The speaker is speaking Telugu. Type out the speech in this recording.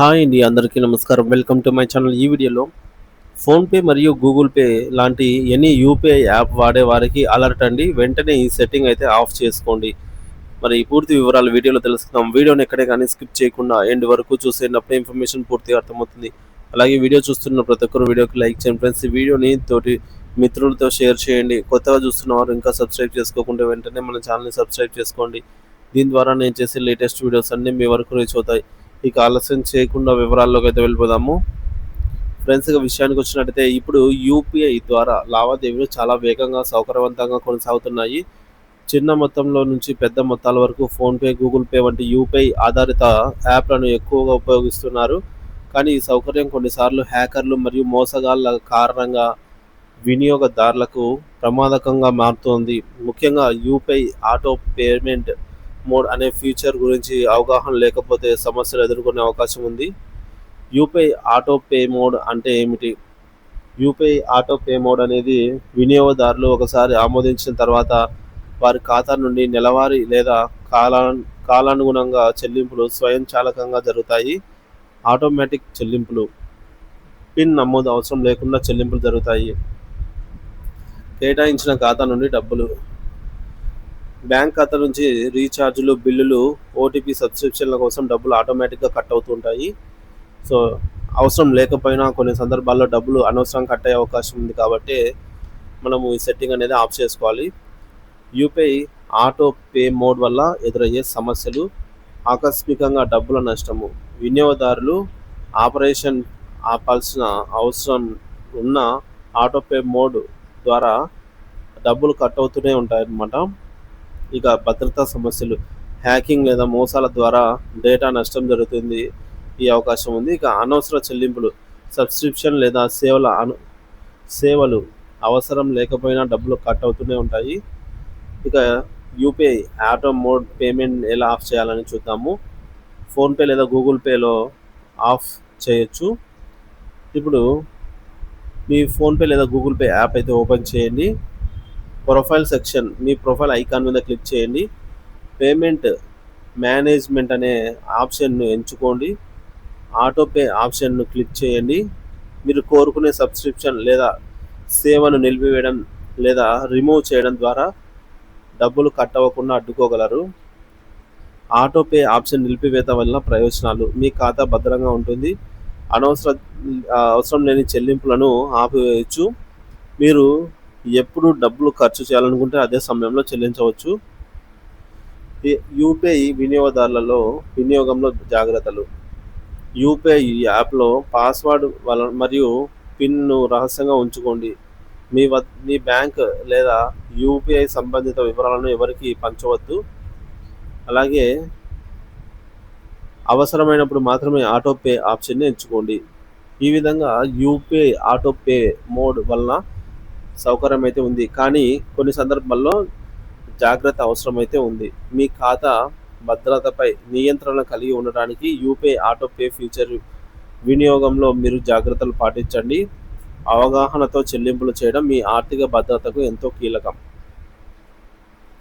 హాయ్ అండి అందరికీ నమస్కారం. వెల్కమ్ టు మై ఛానల్ ఈ వీడియోలో ఫోన్పే మరియు గూగుల్ పే లాంటి ఎనీ యూపీఐ యాప్ వాడే వారికి అలర్ట్ అండి. వెంటనే ఈ సెట్టింగ్ అయితే ఆఫ్ చేసుకోండి. మరి పూర్తి వివరాలు వీడియోలో తెలుసుకుందాం. వీడియోని ఎక్కడే కానీ స్కిప్ చేయకుండా ఎండ్ వరకు చూసేటప్పుడు ఇన్ఫర్మేషన్ పూర్తిగా అర్థమవుతుంది. అలాగే వీడియో చూస్తున్న ప్రతి ఒక్కరు వీడియోకి లైక్ చేయండి. ఫ్రెండ్స్ ఈ వీడియోని తోటి మిత్రులతో షేర్ చేయండి. కొత్తగా చూస్తున్న వారు ఇంకా సబ్స్క్రైబ్ చేసుకోకుండా వెంటనే మన ఛానల్ని సబ్స్క్రైబ్ చేసుకోండి. దీని ద్వారా నేను చేసే లేటెస్ట్ వీడియోస్ అన్నీ మీ వరకు రీచ్ అవుతాయి. ఇక ఆలస్యం చేయకుండా వివరాల్లోకి అయితే వెళ్ళిపోదాము. ఫ్రెండ్స్ ఇక విషయానికి వచ్చినట్టయితే ఇప్పుడు యూపీఐ ద్వారా లావాదేవీలు చాలా వేగంగా సౌకర్యవంతంగా కొనసాగుతున్నాయి. చిన్న మొత్తంలో నుంచి పెద్ద మొత్తాల వరకు ఫోన్పే గూగుల్ పే వంటి యూపీఐ ఆధారిత యాప్లను ఎక్కువగా ఉపయోగిస్తున్నారు. కానీ ఈ సౌకర్యం కొన్నిసార్లు హ్యాకర్లు మరియు మోసగాళ్ళ కారణంగా వినియోగదారులకు ప్రమాదకంగా మారుతోంది. ముఖ్యంగా యూపీఐ ఆటో పేమెంట్ మోడ్ అనే ఫీచర్ గురించి అవగాహన లేకపోతే సమస్యలు ఎదుర్కొనే అవకాశం ఉంది. యూపీఐ ఆటో పే మోడ్ అంటే ఏమిటి? యూపీఐ ఆటో పే మోడ్ అనేది వినియోగదారులు ఒకసారి ఆమోదించిన తర్వాత వారి ఖాతా నుండి నెలవారీ లేదా కాలా కాలానుగుణంగా చెల్లింపులు స్వయంచాలకంగా జరుగుతాయి. ఆటోమేటిక్ చెల్లింపులు. పిన్ నమోదు అవసరం లేకుండా చెల్లింపులు జరుగుతాయి. కేటాయించిన ఖాతా నుండి డబ్బులు. బ్యాంక్ ఖాతా నుంచి రీఛార్జ్లు బిల్లులు ఓటీపీ సబ్స్క్రిప్షన్ల కోసం డబ్బులు ఆటోమేటిక్గా కట్ అవుతుంటాయి సో అవసరం లేకపోయినా కొన్ని సందర్భాల్లో డబ్బులు అనవసరం కట్ అయ్యే అవకాశం ఉంది కాబట్టి మనము ఈ సెట్టింగ్ అనేది ఆఫ్ చేసుకోవాలి. యూపీఐ ఆటో పే మోడ్ వల్ల ఎదురయ్యే సమస్యలు ఆకస్మికంగా డబ్బుల నష్టము వినియోగదారులు ఆపరేషన్ ఆపాల్సిన అవసరం ఉన్న ఆటో పే మోడ్ ద్వారా డబ్బులు కట్ అవుతూనే ఉంటాయన్నమాట. ఇక భద్రతా సమస్యలు హ్యాకింగ్ లేదా మోసాల ద్వారా డేటా నష్టం జరుగుతుంది ఈ అవకాశం ఉంది. ఇక అనవసర చెల్లింపులు సబ్స్క్రిప్షన్ లేదా సేవల అను సేవలు అవసరం లేకపోయినా డబ్బులు కట్ అవుతూనే ఉంటాయి. ఇక యూపీఐ ఆటో మోడ్ పేమెంట్ ఎలా ఆఫ్ చేయాలని చూద్దాము. ఫోన్పే లేదా గూగుల్ పేలో ఆఫ్ చేయొచ్చు. ఇప్పుడు మీ ఫోన్పే లేదా గూగుల్ పే యాప్ అయితే ఓపెన్ చేయండి. ప్రొఫైల్ సెక్షన్ మీ ప్రొఫైల్ ఐకాన్ మీద క్లిక్ చేయండి. పేమెంట్ మేనేజ్మెంట్ అనే ఆప్షన్ను ఎంచుకోండి. ఆటోపే ఆప్షన్ను క్లిక్ చేయండి. మీరు కోరుకునే సబ్స్క్రిప్షన్ లేదా సేవను నిలిపివేయడం లేదా రిమూవ్ చేయడం ద్వారా డబ్బులు కట్ అవ్వకుండా అడ్డుకోగలరు. ఆటోపే ఆప్షన్ నిలిపివేత వల్ల ప్రయోజనాలు. మీ ఖాతా భద్రంగా ఉంటుంది. అనవసర అవసరం లేని చెల్లింపులను ఆపివేయచ్చు. మీరు ఎప్పుడు డబ్బులు ఖర్చు చేయాలనుకుంటే అదే సమయంలో చెల్లించవచ్చు. యూపీఐ వినియోగదారులలో వినియోగంలో జాగ్రత్తలు. యూపీఐ యాప్లో పాస్వర్డ్ వల మరియు పిన్ను రహస్యంగా ఉంచుకోండి. మీ వద్ మీ బ్యాంక్ లేదా యూపీఐ సంబంధిత వివరాలను ఎవరికి పంచవద్దు. అలాగే అవసరమైనప్పుడు మాత్రమే ఆటోపే ఆప్షన్ని ఎంచుకోండి. ఈ విధంగా యూపీఐ ఆటోపే మోడ్ వలన సౌకర్యం అయితే ఉంది. కానీ కొన్ని సందర్భాల్లో జాగ్రత్త అవసరమైతే ఉంది. మీ ఖాతా భద్రతపై నియంత్రణ కలిగి ఉండడానికి యూపీఐ ఆటో పే ఫీచర్ వినియోగంలో మీరు జాగ్రత్తలు పాటించండి. అవగాహనతో చెల్లింపులు చేయడం మీ ఆర్థిక భద్రతకు ఎంతో కీలకం.